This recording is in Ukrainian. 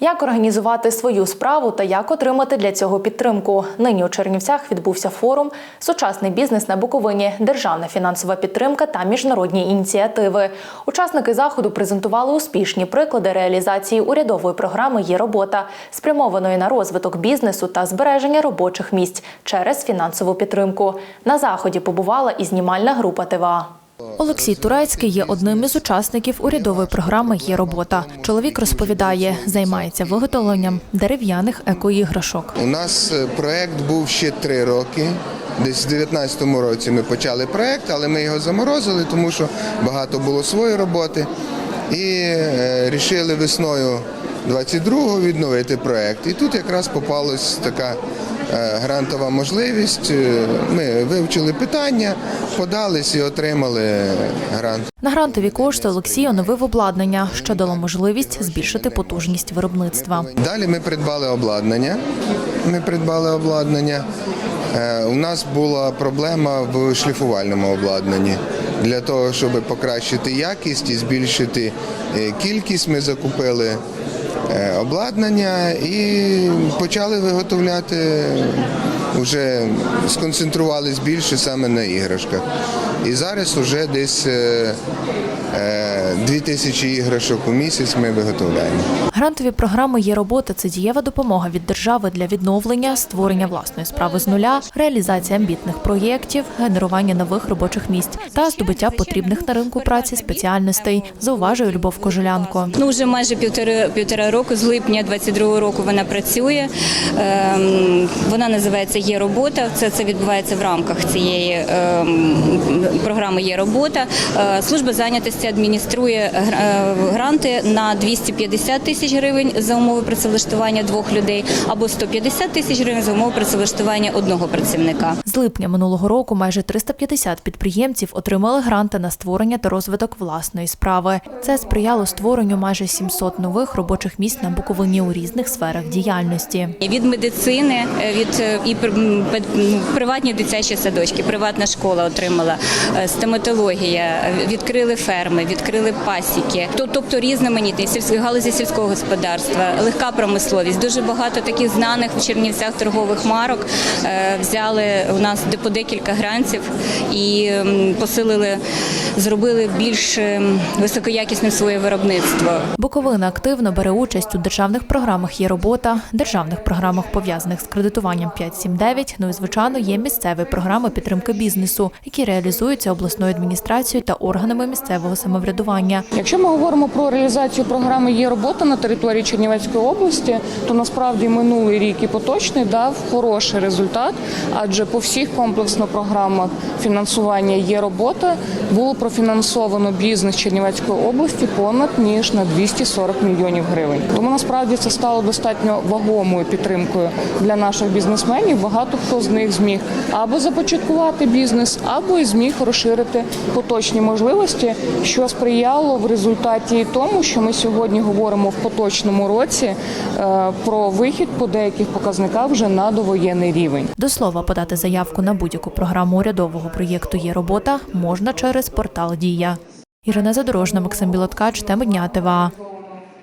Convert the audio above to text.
Як організувати свою справу та як отримати для цього підтримку? Нині у Чернівцях відбувся форум Сучасний бізнес на Буковині, державна фінансова підтримка та міжнародні ініціативи. Учасники заходу презентували успішні приклади реалізації урядової програми Є робота, спрямованої на розвиток бізнесу та збереження робочих місць через фінансову підтримку. На заході побувала і знімальна група ТВА. Олексій Турецький є одним із учасників урядової програми Є робота. Чоловік розповідає, займається виготовленням дерев'яних екоіграшок. У нас е, проект був ще три роки. Десь в 2019 році ми почали проект, але ми його заморозили, тому що багато було своєї роботи. І е, рішили весною 22-го відновити проект. І тут якраз попалась така грантова можливість. Е, Ми вивчили питання, подались і отримали грант. На грантові кошти Олексій оновив обладнання, що дало можливість збільшити потужність виробництва. Далі ми придбали обладнання. Ми придбали обладнання. Е, У нас була проблема в шліфувальному обладнанні. Для того, щоб покращити якість і збільшити е, кількість, ми закупили е, обладнання і почали виготовляти. Вже сконцентрувались більше саме на іграшках. І зараз вже десь е, е, 2000 іграшок у місяць ми виготовляємо. Грантові програми є робота. Це дієва допомога від держави для відновлення, створення власної справи з нуля, реалізація амбітних проєктів, генерування нових робочих місць та здобуття потрібних на ринку праці спеціальностей. Зауважує Любов Кожелянко. Ну, вже майже півтори, півтора року, з липня 22 року вона працює. Ем, вона називається Є робота. Це, це відбувається в рамках цієї ем, програми Є робота. Е, Служба зайнятості адмініструє е, гранти на 250 тисяч гривень за умови працевлаштування двох людей або 150 тисяч гривень за умови працевлаштування одного працівника. З липня минулого року майже 350 підприємців отримали гранти на створення та розвиток власної справи. Це сприяло створенню майже 700 нових робочих місць на Буковині у різних сферах діяльності. Від медицини, е, від і ну, приватні дитячі садочки, приватна школа отримала стоматологія, е, відкрили ферми, відкрили пасіки, тобто різноманітні сільські галузі сільського господарства, легка промисловість. Дуже багато таких знаних в Чернівцях торгових марок е, взяли у нас по декілька грантів і посилили, зробили більш ем, високоякісним своє виробництво. Буковина активно бере участь у державних програмах Є робота, державних програмах пов'язаних з кредитуванням 579, Ну і звичайно є місцеві програми підтримки бізнесу, які реалізуються обласною адміністрацією та органами місцевого самоврядування. Якщо ми говоримо про реалізацію програми Є робота на території Чернівецької області, то насправді минулий рік і поточний дав хороший результат, адже по всіх комплексно програмах фінансування є робота було профінансовано бізнес Чернівецької області понад ніж на 240 мільйонів гривень. Тому насправді це стало достатньо вагомою підтримкою для наших бізнесменів. Багато хто з них зміг або започаткувати бізнес, або і зміг розширити поточні можливості, що сприяло в результаті тому, що ми сьогодні говоримо в поточному році е, про вихід по деяких показниках вже на довоєнний рівень. До слова, подати заявку на будь-яку програму урядового проєкту Є робота можна через портал Дія. Ірина Задорожна, Максим Білоткач, теми дня ТВА.